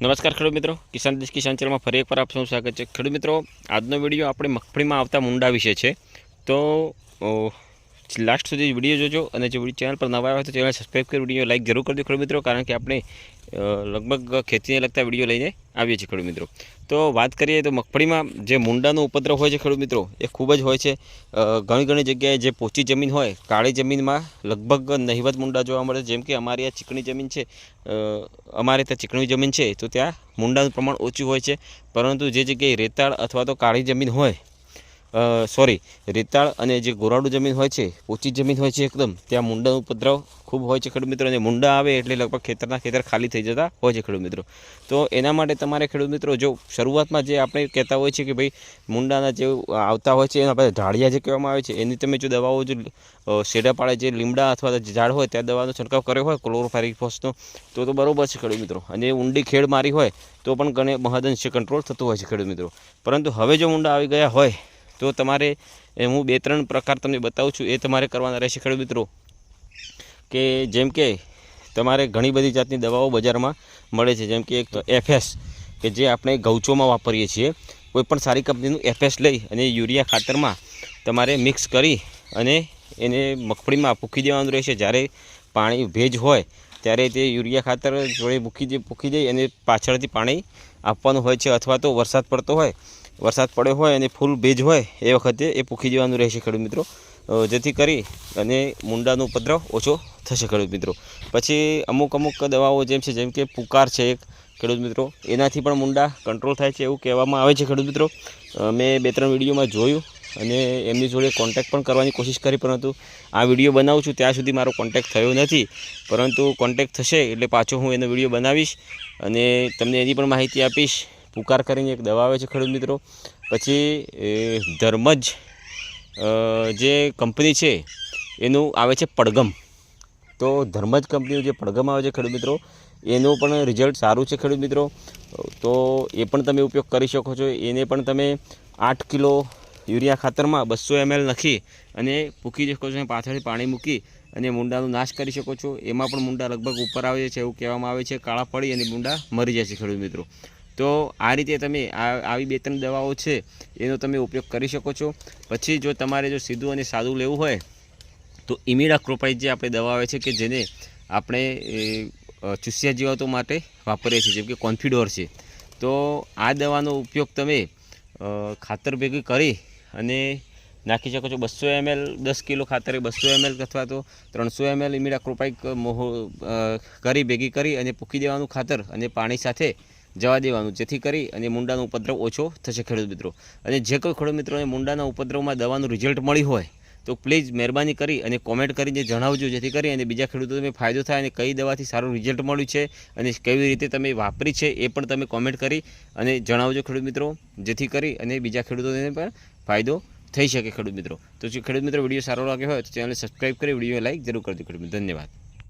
નમસ્કાર ખેડૂત મિત્રો. કિસાન દેશ કિસાન ચેનલમાં ફરી એકવાર આપ સૌ સ્વાગત છે. ખેડૂત મિત્રો, આજનો વીડિયો આપણે મગફળીમાં આવતા મુંડા વિશે છે. તો લાસ્ટ સુધી વીડિયો જોજો અને જે ચેનલ પર નવા આવ્યા તો ચેનલ સબસ્ક્રાઈબ કરી વીડિયો લાઇક જરૂર કરજો ખેડૂત મિત્રો, કારણ કે આપણે લગભગ ખેતીને લગતા વીડિયો લઈને આવીએ છીએ ખેડૂત મિત્રો. તો વાત કરીએ તો મગફળીમાં જે મુંડાનો ઉપદ્રવ હોય છે ખેડૂત મિત્રો, એ ખૂબ જ હોય છે. ઘણી ઘણી જગ્યાએ જે પોચી જમીન હોય, કાળી જમીનમાં લગભગ નહિવત મુંડા જોવા મળે છે. જેમ કે અમારી આ ચીકણી જમીન છે અમારે ત્યાં ચીકણી જમીન છે, તો ત્યાં મુંડાનું પ્રમાણ ઓછું હોય છે. પરંતુ જે જગ્યાએ રેતાળ અથવા તો કાળી જમીન હોય સોરી રેતાળ અને જે ગોરાડું જમીન હોય છે ઓછી જમીન હોય છે એકદમ, ત્યાં મુંડાનો ઉપદ્રવ ખૂબ હોય છે ખેડૂત મિત્રો, અને મુંડા આવે એટલે લગભગ ખેતરના ખેતર ખાલી થઈ જતા હોય છે ખેડૂત મિત્રો. તો એના માટે તમારે ખેડૂત મિત્રો, જો શરૂઆતમાં જે આપણે કહેતા હોય છે કે ભાઈ મુંડાના જે આવતા હોય છે, એના પાસે ઢાળિયા જે કહેવામાં આવે છે, એની તમે જો દવાઓ જો શેડા પાડે જે લીમડા અથવા ઝાડ હોય, ત્યાં દવાનો છંટકાવ કર્યો હોય ક્લોરોફારિફોસનો તો તો બરોબર છે ખેડૂત મિત્રો. અને ઊંડી ખેડ મારી હોય, તો પણ ઘણે મહદઅંશે કંટ્રોલ થતું હોય છે ખેડૂત મિત્રો. પરંતુ હવે જો મુંડા આવી ગયા હોય તો તમારે હું બે ત્રણ પ્રકાર તમને બતાવું છું, એ તમારે કરવાના રહેશે ખેડૂત મિત્રો. કે જેમ કે તમારે ઘણી બધી જાતની દવાઓ બજારમાં મળે છે, જેમ કે એક તો એફએસ, કે જે આપણે ગૌચોમાં વાપરીએ છીએ, કોઈ પણ સારી કંપનીનું એફએસ લઈ અને યુરિયા ખાતરમાં તમારે મિક્સ કરી અને એને મગફળીમાં પૂકી દેવાનું રહેશે. જ્યારે પાણી ભેજ હોય, ત્યારે તે યુરિયા ખાતર જોડે મૂકી દે પૂકી દઈ અને પાછળથી પાણી આપવાનું હોય છે, અથવા તો વરસાદ પડતો હોય વરસાદ પડ્યો હોય અને ફૂલ ભેજ હોય એ વખતે એ પૂકી જવાનું રહેશે ખેડૂત મિત્રો. જેથી કરી અને મુંડાનો ઉપદ્રવ ઓછો થશે ખેડૂત મિત્રો. પછી અમુક અમુક દવાઓ જેમ છે, જેમ કે પુકાર છે એક ખેડૂત મિત્રો, એનાથી પણ મુંડા કંટ્રોલ થાય છે એવું કહેવામાં આવે છે ખેડૂત મિત્રો. મેં બે ત્રણ વિડીયોમાં જોયું અને એમની જોડે કોન્ટેક્ટ પણ કરવાની કોશિશ કરી, પરંતુ આ વીડિયો બનાવું છું ત્યાં સુધી મારો કોન્ટેક્ટ થયો નથી. પરંતુ કોન્ટેક્ટ થશે એટલે પાછો હું એનો વીડિયો બનાવીશ અને તમને એની પણ માહિતી આપીશ. પુકાર કરીને એક દવા આવે છે ખેડૂત મિત્રો. પછી ધર્મજ જે કંપની છે, એનું આવે છે પડગમ તો ધર્મજ કંપનીનું જે પડગમ આવે છે ખેડૂત મિત્રો, એનું પણ રિઝલ્ટ સારું છે ખેડૂત મિત્રો. તો એ પણ તમે ઉપયોગ કરી શકો છો. એને પણ તમે આઠ કિલો યુરિયા ખાતરમાં બસો એમએલ નાખી અને પૂકી શકો છો. અને પાછળથી પાણી મૂકી અને મૂંડાનો નાશ કરી શકો છો. એમાં પણ મુંડા લગભગ ઉપર આવે છે એવું કહેવામાં આવે છે. કાળા પડી અને મુંડા મરી જાય છે ખેડૂત મિત્રો. તો આ રીતે તમે આવી બે ત્રણ દવાઓ છે, એનો તમે ઉપયોગ કરી શકો છો. પછી જો તમારે જો સીધું અને સાદું લેવું હોય, તો ઇમિડા ક્રોપાઇડ જે આપણે દવા આવે છે કે જેને આપણે ચૂસ્યા જીવાતો માટે વાપરીએ છીએ, જેમ કે કોન્ફિડોર છે, તો આ દવાનો ઉપયોગ તમે ખાતર ભેગી કરી અને નાખી શકો છો બસો એમએલ, દસ કિલો ખાતરે બસો એમએલ અથવા તો ત્રણસો એમએલ ઇમિડા ક્રોપાઇક મોહો કરી ભેગી કરી અને પૂકી દેવાનું ખાતર અને પાણી સાથે જવા દેવાનું. જેથી કરી અને મુંડાનો ઉપદ્રવ ઓછો થશે ખેડૂત મિત્રો. અને જે કોઈ ખેડૂત મિત્રોને મુંડાના ઉપદ્રવમાં દવાનું રિઝલ્ટ મળી હોય, તો પ્લીઝ મહેરબાની કરી અને કોમેન્ટ કરીને જણાવજો. જેથી કરી અને બીજા ખેડૂતોને ફાયદો થાય અને કઈ દવાથી સારું રિઝલ્ટ મળ્યું છે અને કેવી રીતે તમે વાપરી છે એ પણ તમે કોમેન્ટ કરી અને જણાવજો ખેડૂત મિત્રો. જેથી કરી અને બીજા ખેડૂતોને પણ ફાયદો થઈ શકે ખેડૂત મિત્રો. તો ખેડૂત મિત્રો વીડિયો સારો લાગ્યો હોય તો ચેનલને સબસ્ક્રાઈબ કરી વીડિયો લાઈક જરૂર કરજો ખેડૂત ધન્યવાદ.